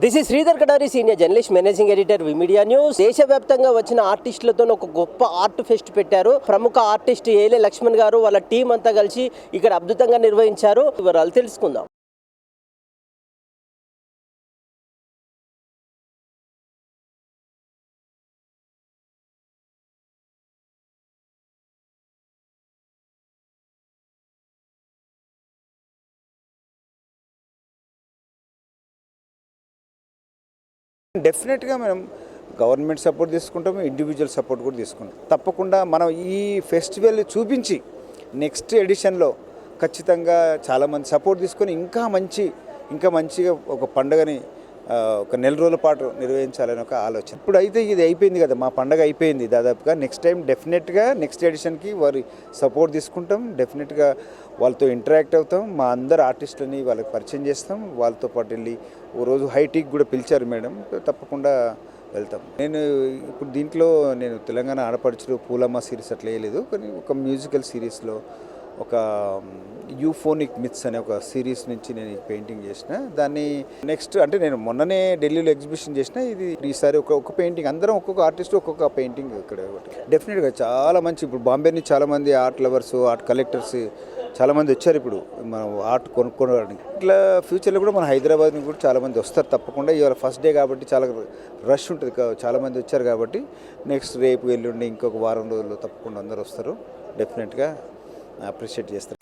This is Sridhar Kadari senior journalist managing editor media news దేశవ్యాప్తంగా వచ్చిన ఆర్టిస్టులతో ఒక గొప్ప ఆర్ట్ ఫెస్ట్ పెట్టారు. ప్రముఖ ఆర్టిస్ట్ ఏలే లక్ష్మణ్ గారు వాళ్ళ టీం అంతా కలిసి ఇక్కడ అద్భుతంగా నిర్వహించారు. వివరాలు తెలుసుకుందాం. డెఫినెట్గా మనం గవర్నమెంట్ సపోర్ట్ తీసుకుంటాము ఇండివిజువల్ సపోర్ట్ కూడా తీసుకుంటాం. తప్పకుండా మనం ఈ ఫెస్టివల్ చూపించి నెక్స్ట్ ఎడిషన్లో ఖచ్చితంగా చాలామంది సపోర్ట్ తీసుకొని ఇంకా మంచి ఇంకా మంచిగా ఒక పండుగని ఒక నెల రోజుల పాటు నిర్వహించాలని ఒక ఆలోచన. ఇప్పుడు అయితే ఇది అయిపోయింది కదా మా పండగ అయిపోయింది దాదాపుగా. నెక్స్ట్ టైం డెఫినెట్గా నెక్స్ట్ ఎడిషన్కి వారి సపోర్ట్ తీసుకుంటాం. డెఫినెట్గా వాళ్ళతో ఇంటరాక్ట్ అవుతాం. మా అందరు ఆర్టిస్టులని వాళ్ళకి పరిచయం చేస్తాం. వాళ్ళతో పాటు వెళ్ళి ఓ రోజు హైటీకి కూడా పిలిచారు మేడం. తప్పకుండా వెళ్తాం. నేను ఇప్పుడు దీంట్లో నేను తెలంగాణ ఆడపడుచులు పూలమ్మ సిరీస్ అట్లా వేయలేదు కానీ ఒక మ్యూజికల్ సిరీస్లో ఒక యూఫోనిక్ మిత్స్ అనే ఒక సిరీస్ నుంచి నేను ఈ పెయింటింగ్ చేసిన. దాన్ని నెక్స్ట్ అంటే నేను మొన్ననే ఢిల్లీలో ఎగ్జిబిషన్ చేసిన. ఇది ఈసారి ఒక ఒక పెయింటింగ్. అందరం ఒక్కొక్క ఆర్టిస్ట్ ఒక్కొక్క పెయింటింగ్ ఇక్కడ. డెఫినెట్గా చాలా మంచి ఇప్పుడు బాంబే నుంచి చాలామంది ఆర్ట్ లవర్స్ ఆర్ట్ కలెక్టర్స్ చాలామంది వచ్చారు ఇప్పుడు మనం ఆర్ట్ కొనుక్కోవడానికి. ఇట్లా ఫ్యూచర్లో కూడా మన హైదరాబాద్ నుంచి కూడా చాలామంది వస్తారు తప్పకుండా. ఇవాళ ఫస్ట్ డే కాబట్టి చాలా రష్ ఉంటుంది చాలామంది వచ్చారు కాబట్టి నెక్స్ట్ రేపు ఎల్లుండి ఇంకొక వారం రోజుల్లో తప్పకుండా అందరు వస్తారు. డెఫినెట్గా అప్రిషియేట్ చేస్తారు.